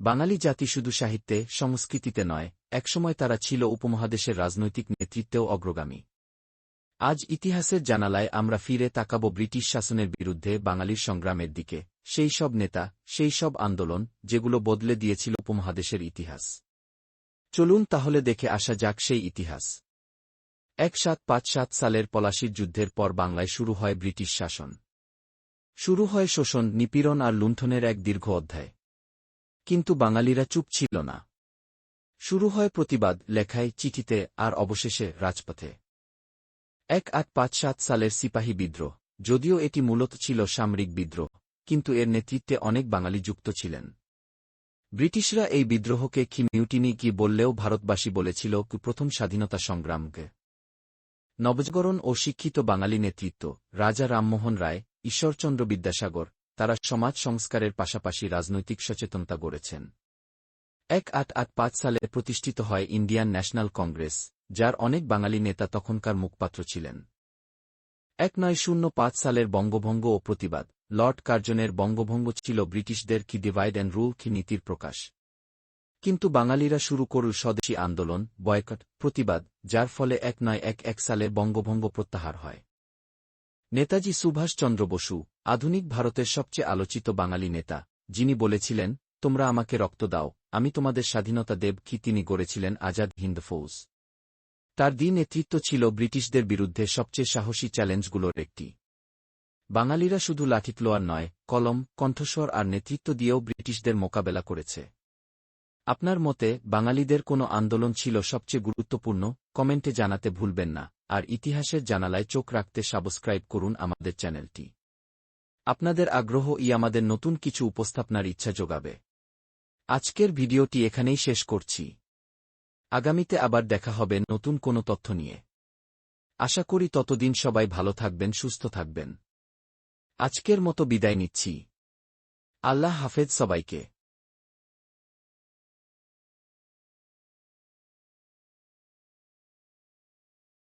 বাঙালি জাতি শুধু সাহিত্যে, সংস্কৃতিতে নয়, একসময় তারা ছিল উপমহাদেশের রাজনৈতিক নেতৃত্বেও অগ্রগামী। আজ ইতিহাসের জানালায় আমরা ফিরে তাকাব ব্রিটিশ শাসনের বিরুদ্ধে বাঙালির সংগ্রামের দিকে। সেই সব নেতা, সেই সব আন্দোলন, যেগুলো বদলে দিয়েছিল উপমহাদেশের ইতিহাস। চলুন তাহলে দেখে আসা যাক সেই ইতিহাস। এক সাত পাঁচ সাত সালের পলাশির যুদ্ধের পর বাংলায় শুরু হয় ব্রিটিশ শাসন। শুরু হয় শোষণ, নিপীড়ন আর লুণ্ঠনের এক দীর্ঘ অধ্যায়। কিন্তু বাঙালিরা চুপ ছিল না। শুরু হয় প্রতিবাদ, লেখায়, চিঠিতে, আর অবশেষে রাজপথে। এক আট পাঁচ সাত সালের সিপাহী বিদ্রোহ, যদিও এটি মূলত ছিল সামরিক বিদ্রোহ, কিন্তু এর নেতৃত্বে অনেক বাঙালি যুক্ত ছিলেন। ব্রিটিশরা এই বিদ্রোহকে কি মিউটিনি কি বললেও ভারতবাসী বলেছিল প্রথম স্বাধীনতা সংগ্রামকে নবজাগরণ ও শিক্ষিত বাঙালি নেতৃত্ব, রাজা রামমোহন রায়, ঈশ্বরচন্দ্র বিদ্যাসাগর তারা সমাজ সংস্কারের পাশাপাশি রাজনৈতিক সচেতনতা গড়েছেন। এক আট আট পাঁচ সালে প্রতিষ্ঠিত হয় ইন্ডিয়ান ন্যাশনাল কংগ্রেস, যার অনেক বাঙালি নেতা তখনকার মুখপাত্র ছিলেন। এক নয় শূন্য পাঁচ সালের বঙ্গভঙ্গ ও প্রতিবাদ, লর্ড কার্জনের বঙ্গভঙ্গ ছিল ব্রিটিশদের কি ডিভাইড অ্যান্ড রুল কি নীতির প্রকাশ। কিন্তু বাঙালিরা শুরু করল স্বদেশী আন্দোলন, বয়কট, প্রতিবাদ, যার ফলে এক নয় এক এক সালে বঙ্গভঙ্গ প্রত্যাহার হয়। নেতাজি সুভাষচন্দ্র বসু, আধুনিক ভারতের সবচেয়ে আলোচিত বাঙালি নেতা, যিনি বলেছিলেন, তোমরা আমাকে রক্ত দাও, আমি তোমাদের স্বাধীনতা দেব কি তিনি গড়েছিলেন আজাদ হিন্দ ফৌজ। তার দিন নেতৃত্ব ছিল ব্রিটিশদের বিরুদ্ধে সবচেয়ে সাহসী চ্যালেঞ্জগুলোর একটি। বাঙালিরা শুধু লাঠিপ্লোয়ার নয়, কলম, কণ্ঠস্বর আর নেতৃত্ব দিয়েও ব্রিটিশদের মোকাবেলা করেছে। আপনার মতে, বাঙালিদের কোনো আন্দোলন ছিল সবচেয়ে গুরুত্বপূর্ণ? কমেন্টে জানাতে ভুলবেন না। আর ইতিহাসের জানালায় চোখ রাখতে সাবস্ক্রাইব করুন আমাদের চ্যানেলটি। আপনাদের আগ্রহ ই আমাদের নতুন কিছু উপস্থাপনার ইচ্ছা যোগাবে। আজকের ভিডিওটি এখানেই শেষ করছি। আগামীতে আবার দেখা হবে নতুন কোনো তথ্য নিয়ে। আশা করি ততদিন সবাই ভালো থাকবেন, সুস্থ থাকবেন। আজকের মতো বিদায় নিচ্ছি। আল্লাহ হাফেজ সবাইকে।